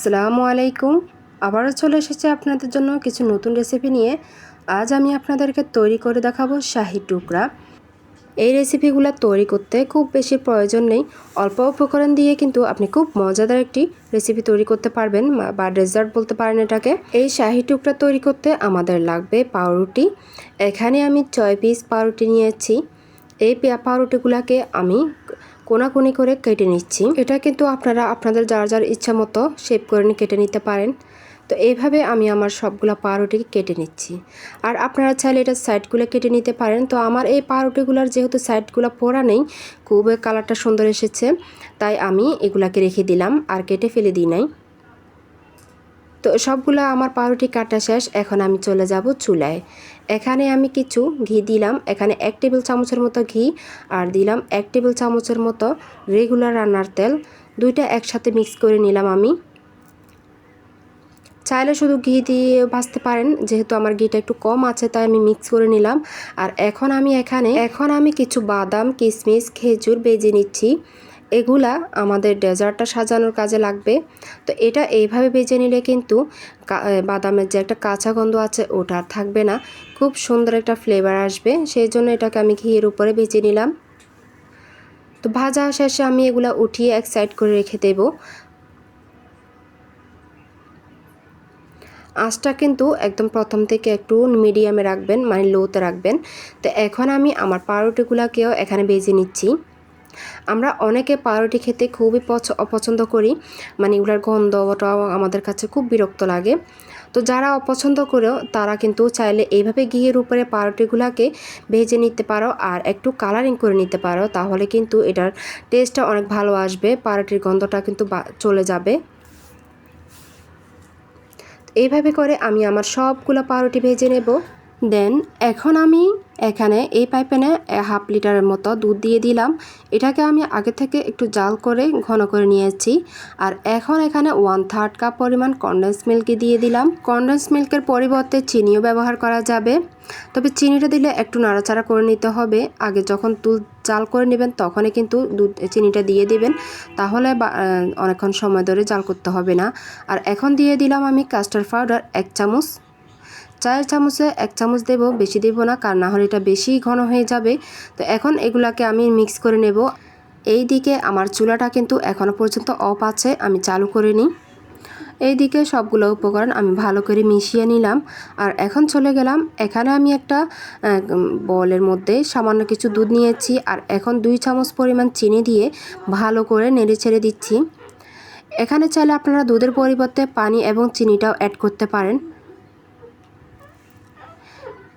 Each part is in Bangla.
আসসালামু আলাইকুম। আবারও চলে এসেছে আপনাদের জন্য কিছু নতুন রেসিপি নিয়ে। আজ আমি আপনাদেরকে তৈরি করে দেখাবো শাহি টুকরা। এই রেসিপিগুলো তৈরি করতে খুব বেশি প্রয়োজন নেই। অল্প উপকরণ দিয়ে কিন্তু আপনি খুব মজাদার একটি রেসিপি তৈরি করতে পারবেন বা ডেজার্ট বলতে পারেন এটাকে। এই শাহি টুকরা তৈরি করতে আমাদের লাগবে পাউরুটি। এখানে আমি ছয় পিস পাউরুটি নিয়েছি। এই পাউরুটিগুলোকে আমি কোনাকুনি করে কেটে নিচ্ছি। এটা কিন্তু আপনারা, আপনাদের যার যার ইচ্ছা মতো শেপ করে কেটে নিতে পারেন। তো এইভাবে আমি আমার সবগুলো পাউরুটিকে কেটে নিচ্ছি। আর আপনারা চাইলে এটা সাইডগুলো কেটে নিতে পারেন। তো আমার এই পাউরুটিগুলোর যেহেতু সাইডগুলো পোড়া নেই, খুবই কালারটা সুন্দর এসেছে। তাই আমি এগুলাকে রেখে দিলাম আর কেটে ফেলে দিই নাই। তো সবগুলো আমার পাউরুটি কাটা শেষ, এখন আমি চলে যাব চুলায়। এখানে আমি কিছু ঘি দিলাম, এখানে এক টেবিল চামচের মতো ঘি, আর দিলাম এক টেবিল চামচের মতো রেগুলার রান্নার তেল। দুইটা একসাথে মিক্স করে নিলাম আমি। চাইলে শুধু ঘি দিয়ে ভাজতে পারেন, যেহেতু আমার ঘিটা একটু কম আছে, তাই আমি মিক্স করে নিলাম। আর এখন আমি এখানে, এখন আমি কিছু বাদাম কিশমিশ খেজুর বেজে নিচ্ছি। এগুলা আমাদের ডেজার্টটা সাজানোর কাজে লাগবে। তো এটা এইভাবে বেজে নিলে কিন্তু বাদামের যে একটা কাঁচা গন্ধ আছে, ওটা থাকবে না। খুব সুন্দর একটা ফ্লেভার আসবে। সেই জন্য এটাকে আমি ঘিয়ের উপরে বেজে নিলাম। তো ভাজা শেষে আমি এগুলা উঠিয়ে এক সাইড করে রেখে দেব। আঁচটা কিন্তু একদম প্রথম থেকে একটু মিডিয়ামে রাখবেন মানে লোতে রাখবেন। তো এখন আমি আমার পাউরুটিগুলোকেও এখানে বেজে নিচ্ছি। আমরা অনেকে পাউরুটি খেতে খুবই অপছন্দ করি। মানে এগুলোর গন্ধটাও আমাদের কাছে খুব বিরক্ত লাগে। তো যারা অপছন্দ করেও, তারা কিন্তু চাইলে এইভাবে ঘিয়ের উপরে পাউরুটিগুলোকে ভেজে নিতে পারো আর একটু কালারিং করে নিতে পারো। তাহলে কিন্তু এটার টেস্টটা অনেক ভালো আসবে, পাউরুটির গন্ধটা কিন্তু চলে যাবে। এইভাবে করে আমি আমার সবগুলো পাউরুটি ভেজে নেব। দেন এখন আমি এখানে এই পাইপেনে হাফ লিটারের মতো দুধ দিয়ে দিলাম। এটাকে আমি আগে থেকে একটু জাল করে ঘন করে নিয়েছি। আর এখন এখানে ওয়ান থার্ড কাপ পরিমাণ কন্ডেন্স মিল্ক দিয়ে দিলাম। কন্ডেন্স মিল্কের পরিবর্তে চিনিও ব্যবহার করা যাবে। তবে চিনিটা দিলে একটু নাড়াচাড়া করে নিতে হবে। আগে যখন দুধ জাল করে নেবেন তখনই কিন্তু দুধ, চিনিটা দিয়ে দিবেন। তাহলে অনেকক্ষণ সময় ধরে জাল করতে হবে না। আর এখন দিয়ে দিলাম আমি কাস্টার্ড পাউডার এক চামচ। চায়ের চামচে এক চামচ দেব, বেশি দেব না কার না হলে এটা বেশি ঘন হয়ে যাবে। তো এখন এগুলাকে আমি মিক্স করে নেব। এই দিকে আমার চুলাটা কিন্তু এখনও পর্যন্ত অফ আছে, আমি চালু করে নিই। এই দিকে সবগুলো উপকরণ আমি ভালো করে মিশিয়ে নিলাম। আর এখন চলে গেলাম, এখানে আমি একটা বলের মধ্যে সামান্য কিছু দুধ নিয়েছি। আর এখন দুই চামচ পরিমাণ চিনি দিয়ে ভালো করে নেড়ে ছেড়ে দিচ্ছি। এখানে চাইলে আপনারা দুধের পরিবর্তে পানি এবং চিনিটাও অ্যাড করতে পারেন।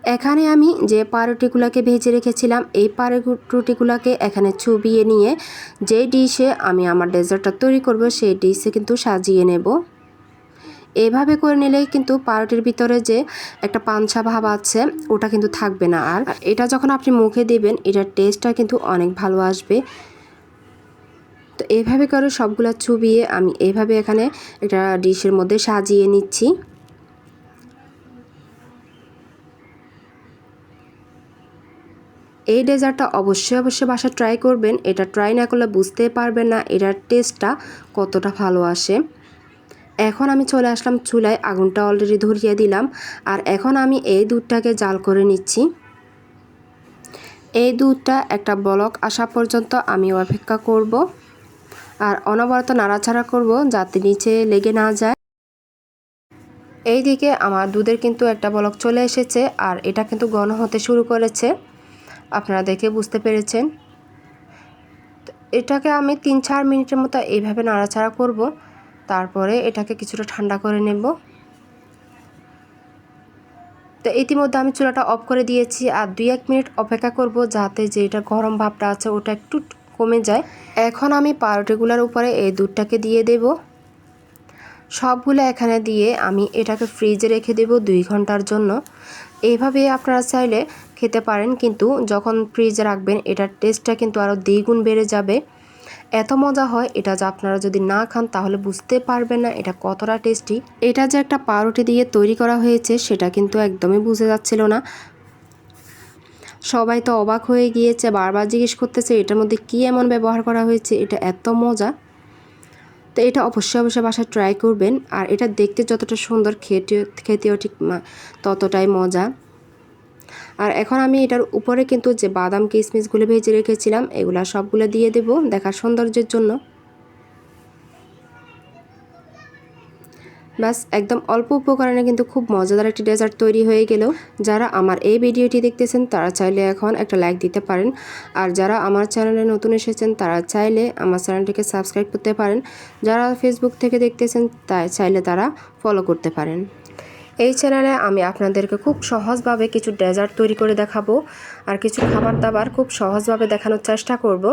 এখানে আমি যে পাউরুটিগুলোকে ভেজে রেখেছিলাম, এই পাউরুটিগুলোকে এখানে চুবিয়ে নিয়ে যে ডিশে আমি আমার ডেজার্টটা তৈরি করব, সেই ডিশে কিন্তু সাজিয়ে নেব। এভাবে করে নিলেই কিন্তু পাউরুটির ভিতরে যে একটা পাঞ্চা ভাব আছে, ওটা কিন্তু থাকবে না। আর এটা যখন আপনি মুখে দেবেন, এটার টেস্টটা কিন্তু অনেক ভালো আসবে। তো এইভাবে করে সবগুলো চুবিয়ে আমি এইভাবে এখানে একটা ডিশের মধ্যে সাজিয়ে নিচ্ছি। এই ডেজার্টটা অবশ্যই অবশ্যই বাসা ট্রাই করবেন। এটা ট্রাই না করলে বুঝতে পারবেন না এটার টেস্টটা কতটা ভালো আসে। এখন আমি চলে আসলাম চুলায়, আগুনটা অলরেডি ধরিয়ে দিলাম। আর এখন আমি এই দুধটাকে জাল করে নিচ্ছি। এই দুধটা একটা বলক আসা পর্যন্ত আমি অপেক্ষা করব। আর অনবরত নাড়াচাড়া করব যাতে নিচে লেগে না যায়। এই দিকে আমার দুধের কিন্তু একটা বলক চলে এসেছে, আর এটা কিন্তু ঘন হতে শুরু করেছে। আপনারা দেখে বুঝতে পেরেছেন। এটাকে আমি তিন চার মিনিটের মতো এইভাবে নাড়াচাড়া করব। তারপরে এটাকে কিছুটা ঠান্ডা করে নেব। তো ইতিমধ্যে আমি চুলাটা অফ করে দিয়েছি আর দুই এক মিনিট অপেক্ষা করব যাতে যে এটা গরম ভাবটা আছে ওটা একটু কমে যায়। এখন আমি পাউরুটিগুলোর উপরে এই দুধটাকে দিয়ে দেব। সবগুলো এখানে দিয়ে আমি এটাকে ফ্রিজে রেখে দেব দুই ঘণ্টার জন্য। এইভাবে আপনারা চাইলে খেতে পারেন, কিন্তু যখন ফ্রিজে রাখবেন, এটার টেস্টটা কিন্তু আরও দ্বিগুণ বেড়ে যাবে। এত মজা হয়, এটা যে আপনারা যদি না খান, তাহলে বুঝতে পারবেন না এটা কতটা টেস্টি। এটা যে একটা পাউরুটি দিয়ে তৈরি করা হয়েছে, সেটা কিন্তু একদমই বুঝে যাচ্ছিল না। সবাই তো অবাক হয়ে গিয়েছে, বারবার জিজ্ঞেস করতেছে, এটার মধ্যে কি এমন ব্যবহার করা হয়েছে, এটা এত মজা। তো এটা অবশ্যই অবশ্যই বাসায় ট্রাই করবেন, আর এটা দেখতে যতটা সুন্দর খেতে খেতেও ঠিক ততটাই মজা। আর এখন আমি এটার উপরে কিন্তু যে বাদাম কিশমিশগুলো ভেজে রেখেছিলাম, এগুলা সবগুলো দিয়ে দেব দেখার সৌন্দর্যের জন্য। ব্যাস, একদম অল্প উপকরণে কিন্তু খুব মজাদার একটি ডেজার্ট তৈরি হয়ে গেল। যারা আমার এই ভিডিওটি দেখতেছেন, তারা চাইলে এখন একটা লাইক দিতে পারেন। আর যারা আমার চ্যানেলে নতুন এসেছেন, তারা চাইলে আমার চ্যানেলটিকে সাবস্ক্রাইব করতে পারেন। যারা ফেসবুক থেকে দেখতেছেন, তাই চাইলে তারা ফলো করতে পারেন। এই চ্যানেলে আমি আপনাদেরকে খুব সহজভাবে কিছু ডেজার্ট তৈরি করে দেখাবো আর কিছু খাবার দাবার খুব সহজভাবে দেখানোর চেষ্টা করব।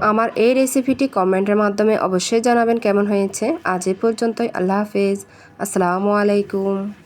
আমার এই রেসিপিটি কমেন্টের মাধ্যমে অবশ্যই জানাবেন কেমন হয়েছে। আজ এ পর্যন্তই, আল্লাহ হাফেজ। আসসালামু আলাইকুম।